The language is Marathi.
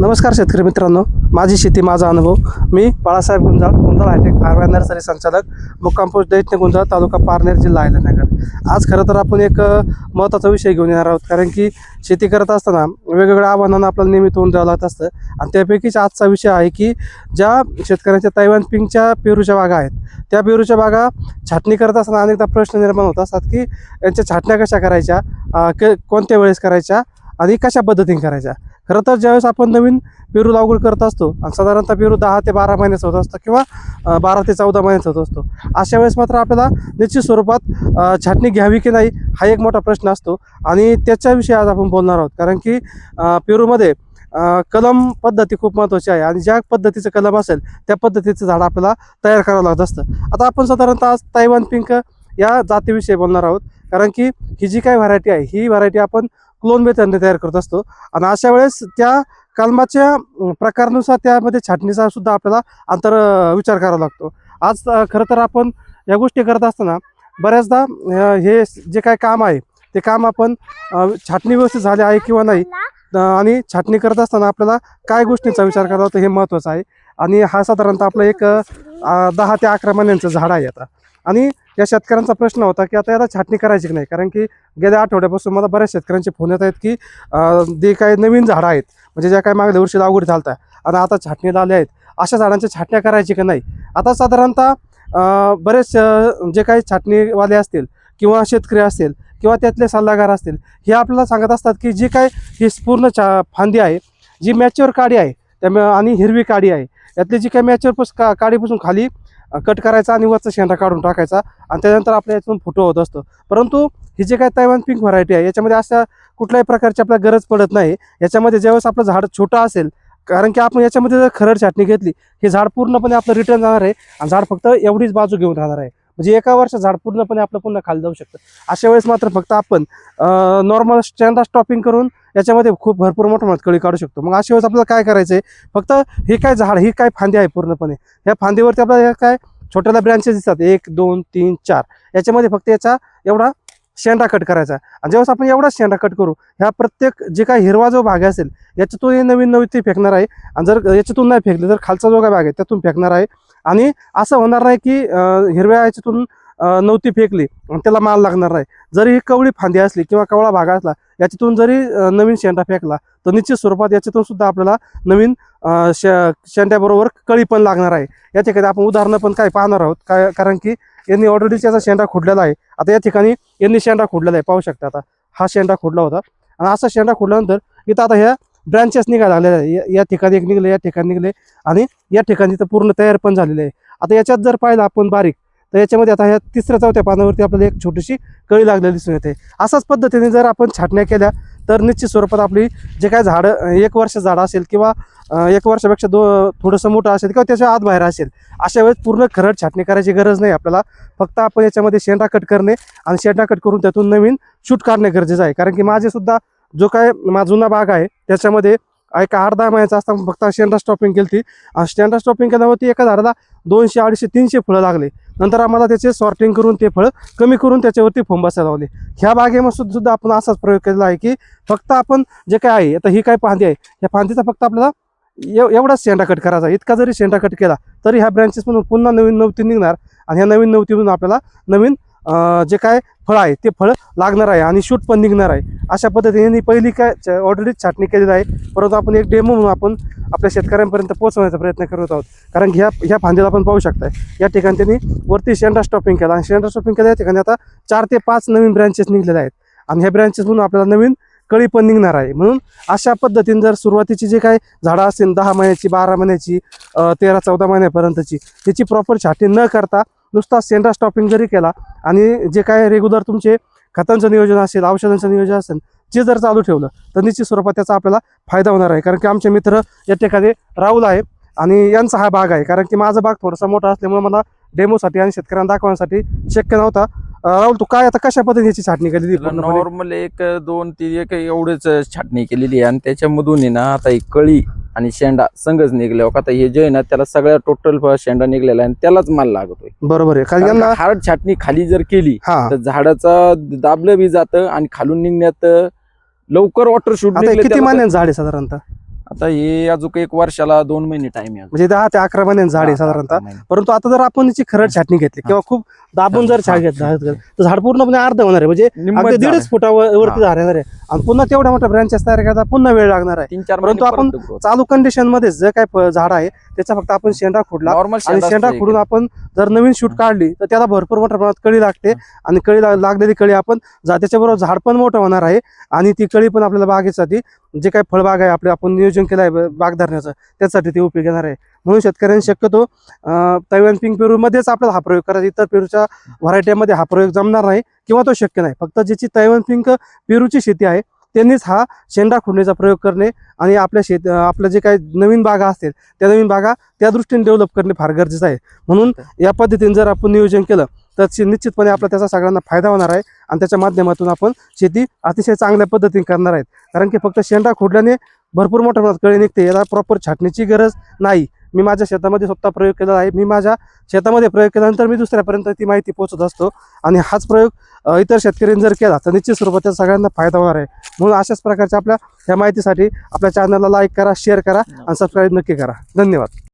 नमस्कार शेतकरी मित्रांनो. माझी शेती माझा अनुभव. मी Balasaheb Gunjal Gunjal hitech pharma nursery संचालक मुक्कामपूर दैत्य गुंजाळ तालुका पारनेर जिल्हा अहिल्यानगर. आज खरं तर आपण एक महत्त्वाचा विषय घेऊन येणार आहोत. कारण की शेती करत असताना वेगवेगळ्या आव्हानांना आपल्याला नेहमी तोंड द्यावं लागत असतं. आणि त्यापैकीच आजचा विषय आहे की ज्या शेतकऱ्यांच्या तैवान पिंकच्या पेरूच्या बागा आहेत त्या पेरूच्या बागा छाटणी करत असताना अनेकदा प्रश्न निर्माण होत असतात की यांच्या छाटण्या कशा करायच्या? के कोणत्या वेळेस करायच्या? आणि कशा पद्धतीने करायच्या? खरं तर ज्यावेळेस आपण नवीन पेरू लागवड करत असतो आणि साधारणतः पेरू दहा ते बारा महिन्याचा होत असतो किंवा बारा ते चौदा महिन्याचा होत असतो. अशा वेळेस मात्र आपल्याला निश्चित स्वरूपात छाटणी घ्यावी की नाही हा एक मोठा प्रश्न असतो. आणि त्याच्याविषयी आज आपण बोलणार आहोत. कारण की पेरूमध्ये कलम पद्धती खूप महत्त्वाची आहे. आणि ज्या पद्धतीचं कलम असेल त्या पद्धतीचं झाड आपल्याला तयार करावं लागत असतं. आता आपण साधारणतः आज तैवान पिंक या जातीविषयी बोलणार आहोत. कारण की ही जी काही व्हरायटी आहे ही व्हरायटी आपण क्लोन त्यांनी तयार करत असतो. आणि अशा वेळेस त्या कलमाच्या प्रकारानुसार त्यामध्ये छाटणीचा सुद्धा आपल्याला अंतर विचार करावा लागतो. आज खरं तर आपण या गोष्टी करत असताना बऱ्याचदा हे जे काय काम आहे ते काम आपण छाटणी व्यवस्थित झाले आहे किंवा नाही आणि छाटणी करत असताना आपल्याला काय गोष्टींचा विचार करावा लागतो हे महत्त्वाचं आहे. आणि हा साधारणतः आपलं एक दहा ते अकरा महिन्यांचं झाड आहे आता. आणि या शेतकऱ्यांचा प्रश्न होता की आता याला छाटणी करायची की नाही? कारण की गेल्या आठवड्यापासून मला बऱ्याच शेतकऱ्यांचे फोन येत आहेत की जे काही नवीन झाडं आहेत म्हणजे ज्या काही मागल्या वर्षी लागवड झालता आणि आता छाटणीला आले आहेत. अशा झाडांच्या छाटण्या करायची की नाही? आता साधारणतः बरेच जे काही छाटणीवाले असतील किंवा शेतकरी असतील किंवा त्यातले सल्लागार असतील हे आपल्याला सांगत असतात की जी काय ही पूर्ण छा फांदी आहे जी मॅच्युअर काडी आहे त्या आणि हिरवी काडी आहे यातली जी काही मॅच्युअर पस का काडीपासून खाली कट करायचा आणि वरचा शेंडा काढून टाकायचा. आणि त्यानंतर आपल्या यातून फोटो होत असतो. परंतु ही जे काय तैवान पिंक व्हरायटी आहे याच्यामध्ये अशा कुठल्याही प्रकारची आपल्याला गरज पडत नाही. याच्यामध्ये ज्यावेळेस आपलं झाड छोटं असेल कारण की आपण याच्यामध्ये जर खरड छाटणी घेतली हे झाड पूर्णपणे आपलं रिटर्न जाणार आहे. आणि झाड फक्त एवढीच बाजू घेऊन राहणार आहे. म्हणजे एका वर्षात झाड पूर्णपणे आपलं पुन्हा खाली जाऊ शकतं. अशा वेळेस मात्र फक्त आपण नॉर्मल स्टँडर्ड स्टॉपिंग करून याच्यामध्ये खूप भरपूर मोठं मोठं कळी काढू शकतो. मग अशा वेळेस आपल्याला काय करायचं आहे फक्त हे काय झाड ही काय फांदी आहे पूर्णपणे? ह्या फांदीवरती आपल्याला काय छोट्याला ब्रँचेस दिसतात. एक दोन तीन चार. याच्यामध्ये फक्त याचा एवढा शेंडा कट करायचा. आणि जेव्हा आपण एवढा शेंडा कट करू ह्या प्रत्येक जे काही हिरवा जो भाग असेल याच्यातून हे नवीन नवीन ते फेकणार आहे. आणि जर याच्यातून नाही फेकले तर खालचा जो काय भाग आहे त्यातून फेकणार आहे. आणि असं होणार नाही की हिरव्या याच्यातून नव्हती फेकली आणि त्याला माल लागणार नाही. जरी ही कवळी फांदी असली किंवा कवळा भाग असला याच्यातून जरी नवीन शेंडा फेकला तर निश्चित स्वरूपात याच्यातून सुद्धा आपल्याला नवीन शे शेंड्याबरोबर कळी पण लागणार आहे. या ठिकाणी आपण उदाहरणं पण काय पाहणार आहोत. काय कारण की यांनी ऑलरेडी त्याचा शेंडा खोडलेला आहे. आता या ठिकाणी यांनी शेंडा खोडलेला आहे. पाहू शकता आता. हा शेंडा खोडला होता. आणि असा शेंडा खोडल्यानंतर इथं आता ह्या ब्रांचेस निघायला लागलेल्या आहे या- या ठिकाणी एक निघले या ठिकाणी निघले. आणि या ठिकाणी तर पूर्ण तयार पण झालेले आहे. आता याच्यात जर पाहिलं आपण बारीक तर याच्यामध्ये आता ह्या तिसऱ्या चौथ्या पानावरती आपल्याला एक छोटीशी कळी लागलेली दिसून येते. असाच पद्धतीने जर आपण छाटण्या केल्या तर निश्चित स्वरूपात आपली जे काय झाडं एक वर्ष झाडं असेल किंवा एक वर्षापेक्षा दो थोडंसं मोठं असेल किंवा त्याच्या आत बाहेर असेल अशा वेळेस पूर्ण खरड छाटणी करायची गरज नाही. आपल्याला फक्त आपण याच्यामध्ये शेंडा कट करणे आणि शेंडा कट करून त्यातून नवीन शूट काढणे गरजेचं आहे. कारण की माझे सुद्धा जो काय माझुना जुना बाग आहे त्याच्यामध्ये एक आठ दहा महिन्याचा असताना फक्त शेंडा स्टॉपिंग केली ती आणि स्टॉपिंग केल्यावरती एका झाडाला दोनशे अडीचशे तीनशे फळं लागले. नंतर आम्हाला त्याचे सॉर्टिंग करून ते फळं कमी करून त्याच्यावरती फोम बसायला लावले. ह्या बागेमध्ये सुद्धा आपण असाच प्रयोग केलेला आहे की फक्त आपण जे काय आहे आता ही काय फांदी आहे या फांदीचा फक्त आपल्याला एव एवढाच शेंडा कट करायचा इतका जरी शेंडा कट केला तरी ह्या ब्रँचेस पुन्हा नवीन नवती निघणार आणि ह्या नवीन नवतीमधून आपल्याला नवीन जे काय फळ आहे ते फळ लागणार आहे आणि शूट पण निघणार आहे. अशा पद्धतीने पहिली काय ऑलरेडी छाटणी केलेली आहे. परंतु आपण एक डेमो म्हणून आपण आपल्या शेतकऱ्यांपर्यंत पोहोचवण्याचा प्रयत्न करत आहोत. कारण ह्या ह्या फांदीला आपण पाहू शकताय. या ठिकाणी त्यांनी वरती शेंडा स्टॉपिंग केला आणि शेंडा स्टॉपिंग केल्या ठिकाणी आता चार ते पाच नवीन ब्रँचेस निघलेले आहेत. आणि ह्या ब्रँचेस म्हणून आपल्याला नवीन कळी पण निघणार आहे. म्हणून अशा पद्धतीने जर सुरुवातीची जे काही झाडं असतील दहा महिन्याची बारा महिन्याची तेरा चौदा महिन्यापर्यंतची त्याची प्रॉपर छाटणी न करता नुसता सेंडा स्टॉपिंग जरी केला आणि जे काय रेग्युलर तुमचे खतांचं नियोजन असेल औषधांचं नियोजन असेल जे जर चालू ठेवलं तर निश्चित स्वरूपात त्याचा आपल्याला फायदा होणार आहे. कारण की आमचे मित्र या ठिकाणी राहुल आहे आणि यांचा हा भाग आहे. कारण की माझा भाग थोडासा मोठा असल्यामुळे मला डेमोसाठी आणि शेतकऱ्यांना दाखवण्यासाठी शक्य नव्हता. राहुल तू काय आता कशा पद्धतीने याची छाटणी केली नॉर्मल एक दोन तीन एक एवढेच छाटणी केलेली आहे. आणि त्याच्यामधून आहे ना आता ही कळी आणि शेंडा संघच निघले आता हे जे आहे ना त्याला सगळ्या टोटल शेंडा निघलेला आहे आणि त्यालाच माल लागतोय. बरोबर आहे. कारण का हार्ड छाटणी खाली जर केली हा. तर झाडाचा दाबलं बी जातं आणि खालून निघण्यात लवकर वॉटर शूट हे किती महिन्यांचं झाड आहे साधारणतः? आता हे अजून एक वर्षाला दोन महिने टाइम आहे. म्हणजे दहा ते अकरा महिन्यांचं झाड आहे साधारणतः. परंतु आता जर आपण याची खरड छाटणी घेतली किंवा खूप दाबून जर छाट घेतला तर झाड पूर्णपणे अर्ध होणार आहे. म्हणजे अगदी दीडच आहे. फुटावर वरती हा. झाड येणार आहे. आणि पुन्हा तेवढ्या मोठ्या ब्रँचेस तयार करता पुन्हा वेळ लागणार आहे. तीन चार परंतु आपण चालू कंडिशनमध्ये जे काय झाड आहे त्याचा फक्त आपण शेंडा खोडला आणि शेंडा खोडून आपण जर नवीन शूट काढली तर त्याला भरपूर मोठ्या प्रमाणात कळी लागते. आणि कळी लाग- लागलेली कळी आपण त्याच्याबरोबर झाड पण मोठं होणार आहे. आणि ती कळी पण आपल्याला बागेसाठी जे काही फळबाग आहे आपले आपण नियोजन केलं आहे बाग धरण्याचं त्यासाठी ते उपयोग येणार आहे. म्हणून शेतकऱ्यांनी शक्यतो तैवान पिंक पेरूमध्येच आपल्याला हा प्रयोग करायचा इतर पेरूच्या व्हरायटीमध्ये हा प्रयोग जमणार नाही किंवा तो शक्य नाही. फक्त ज्याची तैवान पिंक पेरूची शेती आहे त्यांनीच हा शेंडा खुडण्याचा प्रयोग करणे आणि आपल्या शेत आपल्या जे काही नवीन बागा असतील त्या नवीन बागा त्या दृष्टीने डेव्हलप करणे फार गरजेचं आहे. म्हणून या पद्धतीने जर आपण नियोजन केलं तर शे- निश्चितपणे आपला त्याचा सगळ्यांना फायदा होणार आहे आणि त्याच्या माध्यमातून आपण शेती अतिशय चांगल्या पद्धतीने करणार आहेत. कारण की फक्त शेंडा खोडल्याने भरपूर मोठ्या प्रमाणात कळी निघते याला प्रॉपर छाटणीची गरज नाही. मी माझ्या शेतामध्ये स्वतः प्रयोग केला आहे. मी माझ्या शेतामध्ये प्रयोग केल्यानंतर मी दुसऱ्यापर्यंत ती माहिती पोहोचत असतो आणि हाच प्रयोग इतर शेतकऱ्यांनी जर केला तर निश्चित स्वरूपात त्याचा सगळ्यांना फायदा होणार आहे. म्हणून अशाच प्रकारच्या आपल्या ह्या माहितीसाठी आपल्या चॅनलला लाईक करा शेअर करा आणि सबस्क्राईब नक्की करा. धन्यवाद.